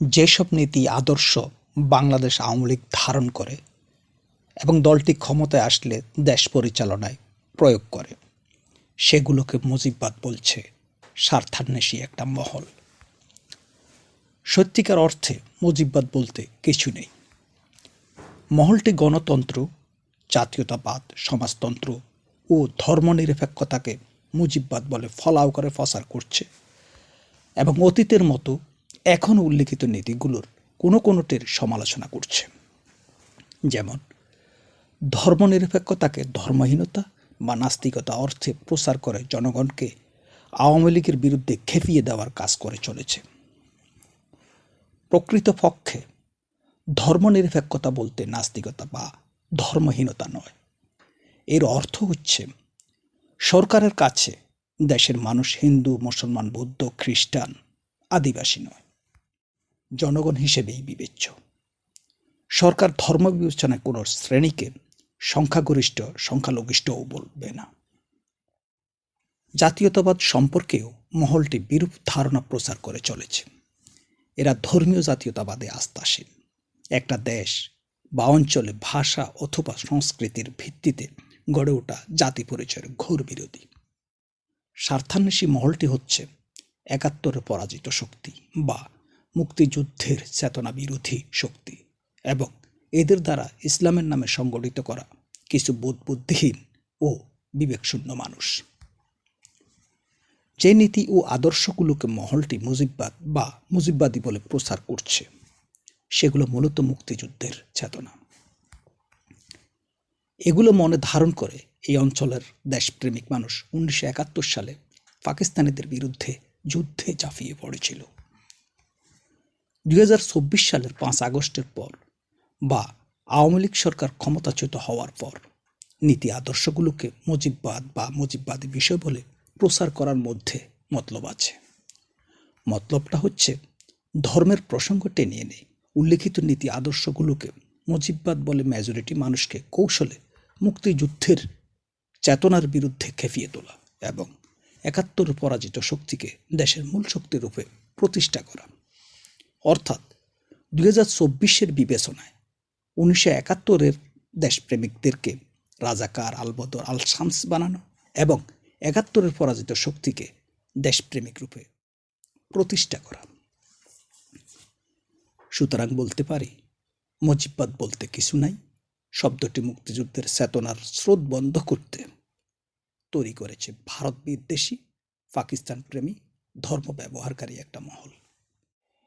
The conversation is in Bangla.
যেসব নীতি আদর্শ বাংলাদেশ আওয়ামী লীগ ধারণ করে এবং দলটি ক্ষমতায় আসলে দেশ পরিচালনায় প্রয়োগ করে, সেগুলোকে মুজিববাদ বলছে স্বার্থান্বেষী একটা মহল। সত্যিকার অর্থে মুজিববাদ বলতে কিছু নেই। মহলটি গণতন্ত্র, জাতীয়তাবাদ, সমাজতন্ত্র ও ধর্মনিরপেক্ষতাকে মুজিববাদ বলে ফলাও করে প্রচার করছে এবং অতীতের মতো এখনও উল্লিখিত নীতিগুলোর কোনো কোনোটির সমালোচনা করছে। যেমন, ধর্মনিরপেক্ষতাকে ধর্মহীনতা বা নাস্তিকতা অর্থে প্রচার করে জনগণকে আওয়ামী লীগের বিরুদ্ধে খেপিয়ে দেওয়ার কাজ করে চলেছে। প্রকৃতপক্ষে, ধর্মনিরপেক্ষতা বলতে নাস্তিকতা বা ধর্মহীনতা নয়। এর অর্থ হচ্ছে, সরকারের কাছে দেশের মানুষ হিন্দু, মুসলমান, বৌদ্ধ, খ্রিস্টান, আদিবাসী নয়। জনগণ হিসেবেই বিবেচ্য। সরকার ধর্ম বিবেচনায় কোনো শ্রেণীকে সংখ্যাগরিষ্ঠ, সংখ্যালঘিষ্ঠও বলবে না। জাতীয়তাবাদ সম্পর্কেও মহলটি বিরূপ ধারণা প্রচার করে চলেছে। এরা ধর্মীয় জাতীয়তাবাদে আস্থাসীন একটা দেশ বা অঞ্চলে ভাষা অথবা সংস্কৃতির ভিত্তিতে গড়ে ওঠা জাতি পরিচয়ের ঘোর বিরোধী। স্বার্থান্বেষী মহলটি হচ্ছে একাত্তরে পরাজিত শক্তি বা মুক্তিযুদ্ধের চেতনা বিরোধী শক্তি এবং এদের দ্বারা ইসলামের নামে সংগঠিত করা কিছু বোধবুদ্ধিহীন ও বিবেকশূন্য মানুষ। যে নীতি ও আদর্শগুলোকে মহলটি মুজিববাদ বা মুজিববাদী বলে প্রচার করছে, সেগুলো মূলত মুক্তিযুদ্ধের চেতনা। এগুলো মনে ধারণ করে এই অঞ্চলের দেশপ্রেমিক মানুষ উনিশশো একাত্তর সালে পাকিস্তানিদের বিরুদ্ধে যুদ্ধে ঝাঁপিয়ে পড়েছিল। দুই হাজার চব্বিশ সালের পাঁচ আগস্টের পর বা আওয়ামী লীগ সরকার ক্ষমতাচ্যুত হওয়ার পর নীতি আদর্শগুলোকে মুজিববাদ বা মুজিববাদী বিষয় বলে প্রচার করার মধ্যে মতলব আছে। মতলবটা হচ্ছে ধর্মের প্রসঙ্গ টেনে এনে উল্লেখিত নীতি আদর্শগুলোকে মুজিববাদ বলে মেজরিটি মানুষকে কৌশলে মুক্তিযুদ্ধের চেতনার বিরুদ্ধে খেপিয়ে তোলা এবং একাত্তর পরাজিত শক্তিকে দেশের মূল শক্তিরূপে প্রতিষ্ঠা করা। অর্থাৎ দুই হাজার চব্বিশের বিবেচনায় উনিশশো একাত্তরের দেশপ্রেমিকদেরকে রাজাকার আলবদর আল শামস বানানো এবং একাত্তরের পরাজিত শক্তিকে দেশপ্রেমিক রূপে প্রতিষ্ঠা করা। সুতরাং বলতে পারি, মুজিববাদ বলতে কিছু নাই, শব্দটি মুক্তিযুদ্ধের চেতনার স্রোত বন্ধ করতে তৈরি করেছে ভারত বিদ্বেষী, পাকিস্তান প্রেমী, ধর্ম ব্যবহারকারী একটা মহল।